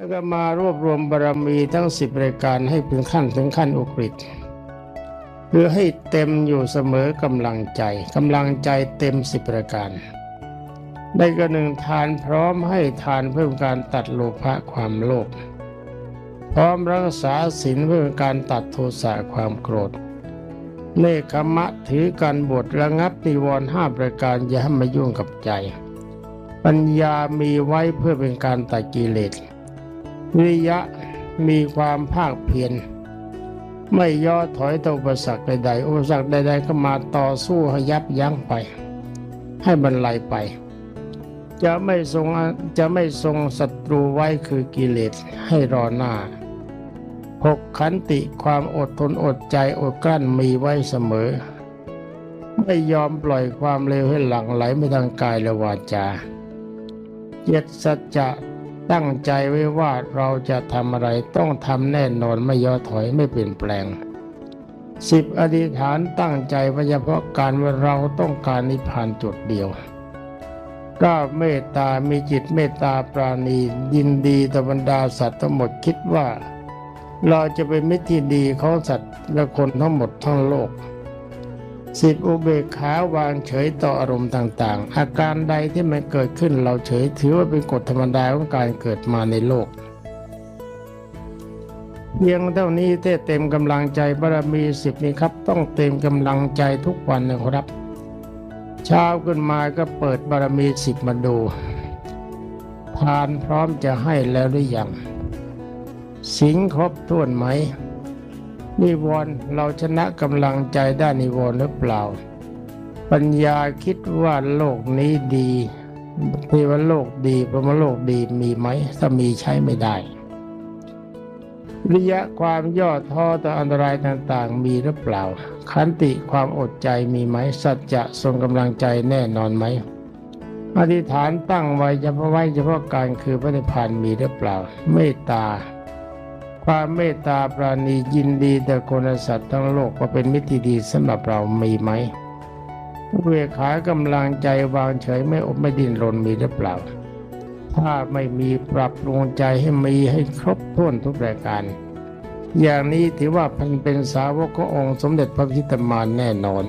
แล้วก็มารวบรวมบารมีทั้งสิบรายการให้เป็นขั้นถึงขั้นอุกฤษเพื่อให้เต็มอยู่เสมอกำลังใจกำลังใจเต็มสิบรายการได้ก็หนึ่งทานพร้อมให้ทานเพื่อการตัดโลภะความโลภพร้อมรักษาศีลเพื่อการตัดโทสะความโกรธเนคขมะถือการบทระงับนิวรณ์ห้าประการอย่าให้มายุ่งกับใจ ปัญญามีไว้เพื่อเป็นการตัดกิเลส วิยะมีความภาคเพียรไม่ย่อถอยต่ออุปสรรคใดๆอุปสรรคใดๆก็มาต่อสู้ให้ยับยั้งไป ให้บรรลัยไป จะไม่ทรงจะไม่ทรงศัตรูไว้คือกิเลสให้รอหน้าหกขันติความอดทนอดใจอดกลั้นมีไว้เสมอ ไม่ยอมปล่อยความเลวให้หลั่งไหลไม่ทางกายและวาจาเจ็ดสัจจะ ตั้งใจไว้ว่าเราจะทำอะไรต้องทำแน่นอนไม่ย่อถอยไม่เปลี่ยนแปลงสิบอธิษฐานตั้งใจว่าเฉพาะการว่าเราต้องการนิพพานจุดเดียวก้าเมตตา มีจิตเมตตาปราณียินดีต่อบรรดาสัตว์ทั้งหมดคิดว่า เราจะเป็นมิตรที่ดีของสัตว์และคนทั้งหมดทั้งโลก สิบอุเบกขาวางเฉยต่ออารมณ์ต่างๆ อาการใดที่มันเกิดขึ้นเราเฉยถือว่าเป็นกฎธรรมดาของการเกิดมาในโลกเพียงเท่านี้เท่เต็มกำลังใจบารมีสิบนี้ครับ ต้องเต็มกำลังใจทุกวันนะครับ เช้าขึ้นมาก็เปิดบารมีสิบมาดูทานพร้อมจะให้แล้วหรือยังสิงครบถ้วนไหม นิวรณ์เราชนะกำลังใจด้านนิวรณ์หรือเปล่า ปัญญาคิดว่าโลกนี้ดีเทวโลกดีพรหมโลกดีมีไหมถ้ามีใช้ไม่ได้ระยะความย่อท้อต่ออันตรายต่างๆ มีหรือเปล่า ขันติความอดใจมีไหม สัจจะทรงกำลังใจแน่นอนไหมอธิษฐานตั้งไว้เฉพาะไว้เฉพาะการคือพระนิพพานมีหรือเปล่า เมตตา ความเมตตาปราณียินดีแต่คนสัตว์ทั้งโลกว่าเป็นมิตรดีสำหรับเรามีไหมเวขากำลังใจวางเฉยไม่อบไม่ดิ้นรนมีหรือเปล่า ถ้าไม่มีปรับปรุงใจให้มีให้ครบถ้วนทุกรายการ อย่างนี้ถือว่าเป็นเป็นสาวกขององค์สมเด็จพระพิชิตมารแน่นอน